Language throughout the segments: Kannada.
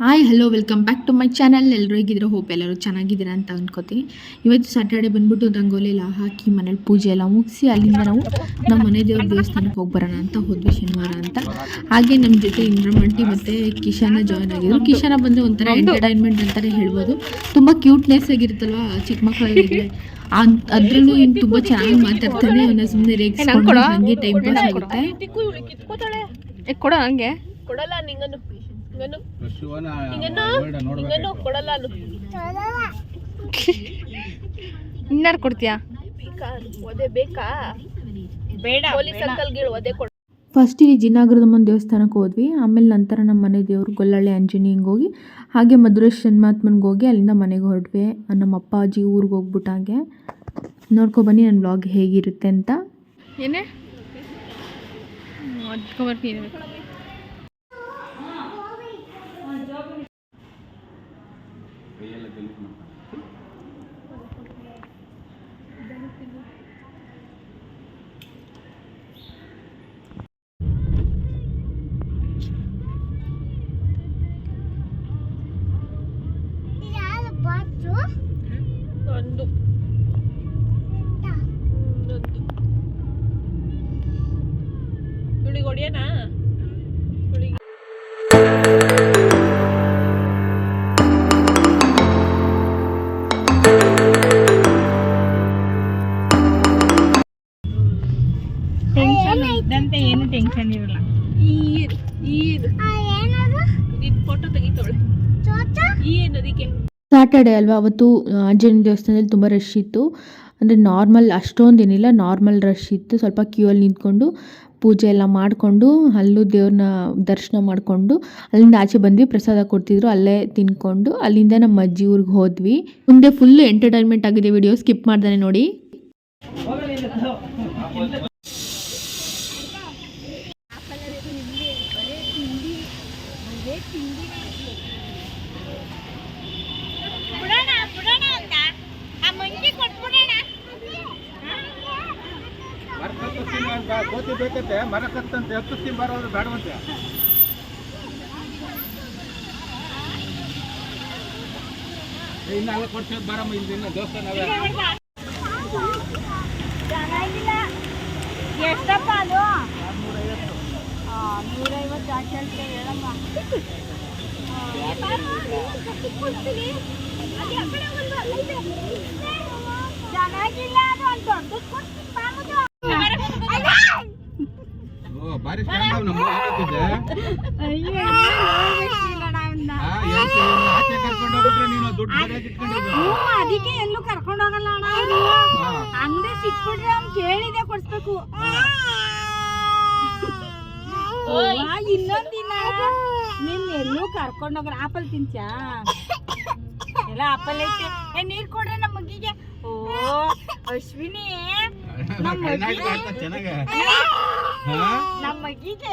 Hi hello welcome back to my channel ಎಲ್ಲರೂ ಹೇಗಿದ್ರೆ ಹೋಪ್ ಎಲ್ಲರೂ ಚೆನ್ನಾಗಿದ್ದೀರಾ ಅಂತ ಅಂದ್ಕೋತೀನಿ ಇವತ್ತು ಸ್ಯಾಟರ್ಡೆ ಬಂದ್ಬಿಟ್ಟು ರಂಗೋಲಿ ಎಲ್ಲ ಹಾಕಿ ಮನೇಲಿ ಪೂಜೆ ಎಲ್ಲ ಮುಗಿಸಿ ಅಲ್ಲಿಂದ ನಾವು ನಮ್ಮ ಮನೆ ದೇವ್ರ ದೇವಸ್ಥಾನಕ್ಕೆ ಹೋಗಿ ಬರೋಣ ಅಂತ ಹೋದ್ವಿ ಶನಿವಾರ ಅಂತ. ಹಾಗೆ ನಮ್ಮ ಜೊತೆ ಇಂದ್ರಮಂಟಿ ಮತ್ತು ಕಿಶಾನ ಜಾಯ್ನ್ ಆಗಿದ್ರು. ಕಿಶಾನ ಬಂದರೆ ಒಂಥರ ಎಂಟರ್ಟೈನ್ಮೆಂಟ್ ಅಂತಲೇ ಹೇಳ್ಬೋದು. ತುಂಬ ಕ್ಯೂಟ್ನೆಸ್ ಆಗಿರುತ್ತಲ್ವ ಚಿಕ್ಕ ಮಕ್ಕಳಿಗೆ ಅದ್ರಲ್ಲೂ ಇನ್ನು ತುಂಬ ಚೆನ್ನಾಗಿ ಮಾತಾಡ್ತಾನೆ. ಅವನ ಸುಮ್ಮನೆ ರೇಗಿಸ್ಕೊಂಡು ಹಂಗೆ ಟೈಮ್ ಪಾಸ್ ಆಗುತ್ತೆ. ಏ ಕೊಡ ಹಂಗೆ. ಕೊಡಲ್ಲ ನಿಂಗನು ಇನ್ನಾರು ಕೊಡ್ತೀಯಾ? ಬೇಕಾ ಒದೆ ಬೇಕಾ? ಬೇಡ ಪೊಲೀಸ್ ಒದೆ ಕೊಡ ಫಸ್ಟ್ ಇಲ್ಲಿ ಮುಂದೆ ದೇವಸ್ಥಾನಕ್ಕೆ ಹೋದ್ವಿ. ಆಮೇಲೆ ನಂತರ ನಮ್ಮ ಮನೆ ದೇವರು ಗೊಲ್ಲಳ್ಳಿ ಆಂಜನೇಯಂಗೆ ಹೋಗಿ ಹಾಗೆ ಮಧುರೇಶ್ ಜನ್ಮಾತ್ಮನ್ಗೆ ಹೋಗಿ ಅಲ್ಲಿಂದ ಮನೆಗೆ ಹೊರಟ್ವಿ. ನಮ್ಮ ಅಪ್ಪಾಜಿ ಅಜ್ಜಿ ಊರಿಗೆ ಹೋಗ್ಬಿಟ್ಟಾಗೆ ನೋಡ್ಕೊ ಬನ್ನಿ ನನ್ನ ಬ್ಲಾಗ್ ಹೇಗಿರುತ್ತೆ ಅಂತ. ಏನೇ? వేల తెలుగు ಏನು ಟೆನ್ಷನ್ ಇರಲ್ಲ. ಈರ್ ಈರ್ ಫೋಟೋ ತೆಗಿತಾಳೆ ಈ ಏನದಕ್ಕೆ ಸ್ಯಾಟರ್ಡೆ ಅಲ್ವಾ ಅವತ್ತು ಆಂಜನೇಯ ದೇವಸ್ಥಾನದಲ್ಲಿ ತುಂಬ ರಶ್ ಇತ್ತು. ಅಂದರೆ ನಾರ್ಮಲ್ ಅಷ್ಟೊಂದೇನಿಲ್ಲ ನಾರ್ಮಲ್ ರಶ್ ಇತ್ತು. ಸ್ವಲ್ಪ ಕ್ಯೂ ಅಲ್ಲಿ ನಿಂತ್ಕೊಂಡು ಪೂಜೆ ಎಲ್ಲ ಮಾಡಿಕೊಂಡು ಅಲ್ಲೂ ದೇವ್ರನ್ನ ದರ್ಶನ ಮಾಡಿಕೊಂಡು ಅಲ್ಲಿಂದ ಆಚೆ ಬಂದ್ವಿ ಪ್ರಸಾದ ಕೊಡ್ತಿದ್ರು ಅಲ್ಲೇ ತಿನ್ಕೊಂಡು ಅಲ್ಲಿಂದ ನಮ್ಮ ಅಜ್ಜಿ ಊರಿಗೆ ಹೋದ್ವಿ. ಮುಂದೆ ಫುಲ್ ಎಂಟರ್ಟೈನ್ಮೆಂಟ್ ಆಗಿದೆ ವಿಡಿಯೋ ಸ್ಕಿಪ್ ಮಾಡ್ದಾನೆ ನೋಡಿ. ತಿನ್ನು ಕೋತಿ ಬೇಕಂತೆ ಮರಕತ್ತಂತೆ ಹತ್ತು ತಿಂಬಾರೋದ್ರೆ ಬೇಡವಂತೆ. ಇನ್ನೆಲ್ಲ ಕೊಡ್ಸೋದು ಬಾರಮ್ಮ ಇಲ್ಲಿ ಇನ್ನ ದೇವಸ್ಥಾನ ಅವೆ. ಎಷ್ಟಪ್ಪ ಅದು? ನೂರೈವತ್ತು. ಯಾಕೆ ಹೇಳ್ತೇವೆ ಹೇಳಮ್ಮ. ಚೆನ್ನಾಗಿಲ್ಲ ಅದು ಒಂದು ದೊಡ್ಡದು ಓ ಬಾರಿ ಸ್ಟ್ರಾಂಗ್ ಅವ್ ನಮ್ಮ ಅಯ್ಯೋ ಆಚೆ ಕರ್ಕೊಂಡು ಹೋಗ್ಬಿಟ್ರೆ ನೀನು? ದುಡ್ಡು ಇಟ್ಕೊಂಡಿದ್ದು ಅದಕ್ಕೆ ಎಲ್ಲೂ ಕರ್ಕೊಂಡು ಹೋಗಲ್ಲ ಅಣ್ಣ ಅಂದ್ರೆ ಸಿಕ್ಬಿಟ್ರೆ ಅವ್ನು ಕೇಳಿದೆ ಕೊಡ್ಸ್ಬೇಕು. ಇನ್ನೊಂದ್ ದಿನ ನಿನ್ ಎಲ್ಲೂ ಕರ್ಕೊಂಡು ಹೋಗಲ್ಲ. ಆಪಲ್ ತಿಂಚಾ ಎಲ್ಲ ಆಪಲ್ ಐತೆ. ಏ ನೀರ್ ಕೊಡ್ರಿ ನಮ್ಮ ಮಗಿಗೆ ಓ ಅಶ್ವಿನಿ. ನಮ್ಮ ಕರ್ನಾಟಕ ಆಡ್ತಾ ಚೆನ್ನಾಗೆ ಹಾ? ನಮ್ಮ ಮಗಿಗೆ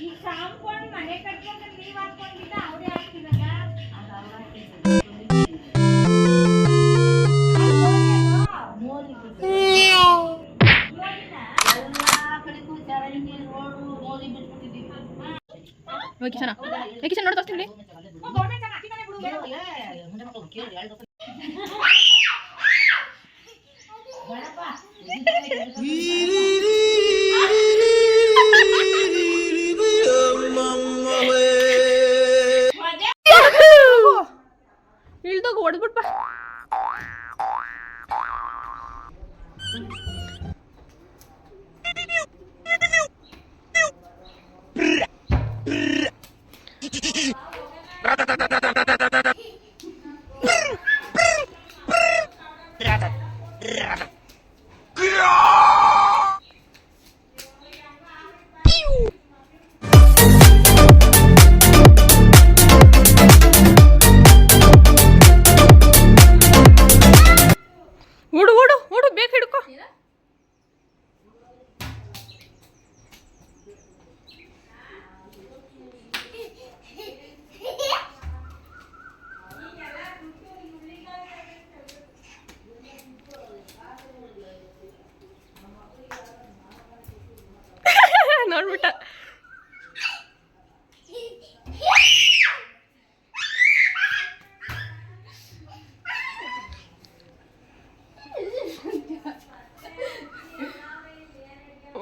ಅವ್ನ್ ಕೊಡು. ಮನೆ ಕಟ್ಕೊಂಡು ನೀವ್ ಹಾಕೊಂಡಿದ್ದ ಅವ್ರೇ ಹಾಕ್ತಿರಲ್ಲ ಕಿಶನ. ಕಿಶನ್ ನೋಡಿ ತೋರಿಸ್ತೀನಿ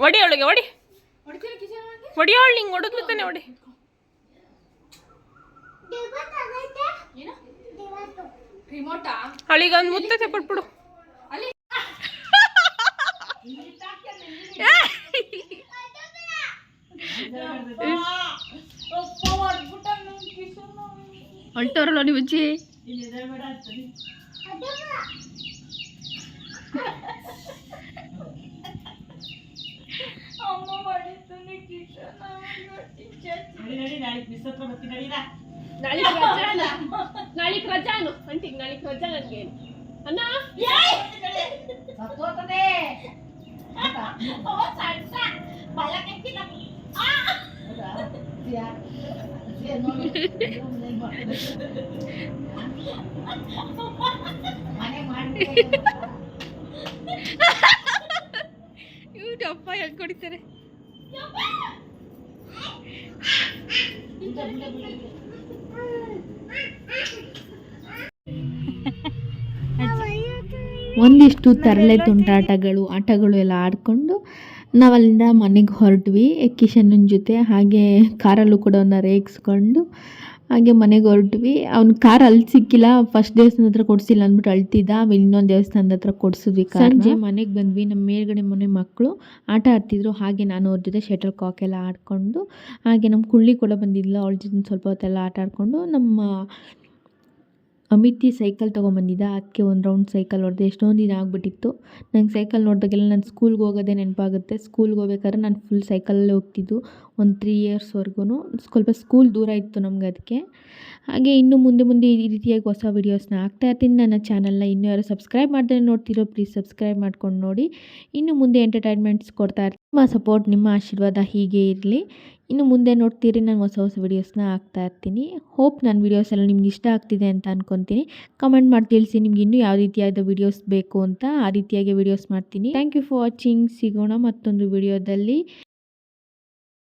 ಒಡಿ ಅವಳಿಗೆ ಒಡಿ ಒಡಿಯೋಳು ನಿಂಗೆ ಹೊಡೆದ್ಲು ತಾನೆ ಒಡಿ ಅವಳಿಗೆ ಒಂದು ಮುತ್ತತೆ ಕೊಟ್ಬಿಡು ಹೊಲ್ಟವ್ರಲ್ಲ ನೀವು ಅಜ್ಜಿ? ನಾಳಿಗೆ ರಜಾನ. ನಾಳಿಕ್ ರಜಾನು. ಅಂಟಿಗೆ ನಾಳಿಕ್ ರಜಾ ನನ್ಗೆ ಅಣ್ಣ? ಇವ್ರು ಅಪ್ಪ ಹೆಂಗ್ ಕೊಡ್ತಾರೆ ಒಂದಿಷ್ಟು ತರಲೆ ತುಂಟಾಟಗಳು, ಆಟಗಳು ಎಲ್ಲ ಆಡಿಕೊಂಡು ನಾವು ಅಲ್ಲಿಂದ ಮನೆಗೆ ಹೊರಟ್ವಿ. ಕಿಶನ್ನ ಜೊತೆ ಹಾಗೆ ಕಾರಲ್ಲೂ ಕೂಡ ಒಂದು ರೇಗಿಸ್ಕೊಂಡು ಹಾಗೆ ಮನೆಗೆ ಹೊರಟ್ವಿ. ಅವ್ನ ಕಾರ್ ಅಲ್ಲಿ ಸಿಕ್ಕಿಲ್ಲ ಫಸ್ಟ್ ದೇವಸ್ಥಾನದ ಹತ್ರ ಕೊಡ್ಸಿಲ್ಲ ಅಂದ್ಬಿಟ್ಟು ಅಳ್ತಿದ್ದ. ಆಮೇಲೆ ಇನ್ನೊಂದು ದೇವಸ್ಥಾನದ ಹತ್ರ ಕೊಡ್ಸಿದ್ವಿ ಸಂಜೆ ಮನೆಗೆ ಬಂದ್ವಿ. ನಮ್ಮ ಮೇಲ್ಗಡೆ ಮನೆ ಮಕ್ಕಳು ಆಟ ಆಡ್ತಿದ್ರು. ಹಾಗೆ ನಾನು ಅವ್ರ ಜೊತೆ ಶಟಲ್ ಕಾಕ್ ಎಲ್ಲ ಆಡ್ಕೊಂಡು, ಹಾಗೆ ನಮ್ಮ ಕುಳ್ಳಿ ಕೂಡ ಬಂದಿದ್ಲು ಅವಳ ಜೊತೆ ಸ್ವಲ್ಪ ಹೊತ್ತೆಲ್ಲ ಆಟ ಆಡಿಕೊಂಡು, ನಮ್ಮ ಅಮಿತಿ ಸೈಕಲ್ ತೊಗೊಂಬಂದಿದ್ದ. ಅದಕ್ಕೆ ಒಂದು ರೌಂಡ್ ಸೈಕಲ್ ಹೊಡೆದೆ. ಎಷ್ಟೊಂದು ದಿನ ಆಗಿಬಿಟ್ಟಿತ್ತು. ನಂಗೆ ಸೈಕಲ್ ನೋಡಿದಾಗೆಲ್ಲ ನಾನು ಸ್ಕೂಲ್ಗೆ ಹೋಗೋದೇ ನೆನಪಾಗುತ್ತೆ. ಸ್ಕೂಲ್ಗೆ ಹೋಗ್ಬೇಕಾದ್ರೆ ನಾನು ಫುಲ್ ಸೈಕಲಲ್ಲೇ ಹೋಗ್ತಿದ್ದು. ಒಂದು ತ್ರೀ ಇಯರ್ಸ್ವರೆಗೂ ಸ್ವಲ್ಪ ಸ್ಕೂಲ್ ದೂರ ಇತ್ತು ನಮ್ಗೆ ಅದಕ್ಕೆ ಹಾಗೆ ಇನ್ನು ಮುಂದೆ ಮುಂದೆ ಈ ರೀತಿಯಾಗಿ ಹೊಸ ವೀಡಿಯೋಸ್ನ ಹಾಕ್ತಾ ಇರ್ತೀನಿ. ನನ್ನ ಚಾನಲ್ನ ಇನ್ನೂ ಯಾರು ಸಬ್ಸ್ಕ್ರೈಬ್ ಮಾಡ್ದೇ ನೋಡ್ತಿರೋ ಪ್ಲೀಸ್ ಸಬ್ಸ್ಕ್ರೈಬ್ ಮಾಡ್ಕೊಂಡು ನೋಡಿ. ಇನ್ನು ಮುಂದೆ ಎಂಟರ್ಟೈನ್ಮೆಂಟ್ಸ್ ಕೊಡ್ತಾ ಇರ್ತೀನಿ. ನಿಮ್ಮ ಸಪೋರ್ಟ್ ನಿಮ್ಮ ಆಶೀರ್ವಾದ ಹೀಗೆ ಇರಲಿ. ಇನ್ನು ಮುಂದೆ ನೋಡ್ತೀರಿ ನಾನು ಹೊಸ ಹೊಸ ವೀಡಿಯೋಸ್ನ ಹಾಕ್ತಾ ಇರ್ತೀನಿ. ಹೋಪ್ ನನ್ನ ವೀಡಿಯೋಸ್ ಎಲ್ಲ ನಿಮ್ಗೆ ಇಷ್ಟ ಆಗ್ತಿದೆ ಅಂತ ಅಂದ್ಕೊತೀನಿ ಕಮೆಂಟ್ ಮಾಡಿ ತಿಳಿಸಿ ನಿಮ್ಗೆ ಇನ್ನೂ ಯಾವ ರೀತಿಯಾದ ವೀಡಿಯೋಸ್ ಬೇಕು ಅಂತ ಆ ರೀತಿಯಾಗಿ ವೀಡಿಯೋಸ್ ಮಾಡ್ತೀನಿ. ಥ್ಯಾಂಕ್ ಯು ಫಾರ್ ವಾಚಿಂಗ್ ಸಿಗೋಣ ಮತ್ತೊಂದು ವಿಡಿಯೋದಲ್ಲಿ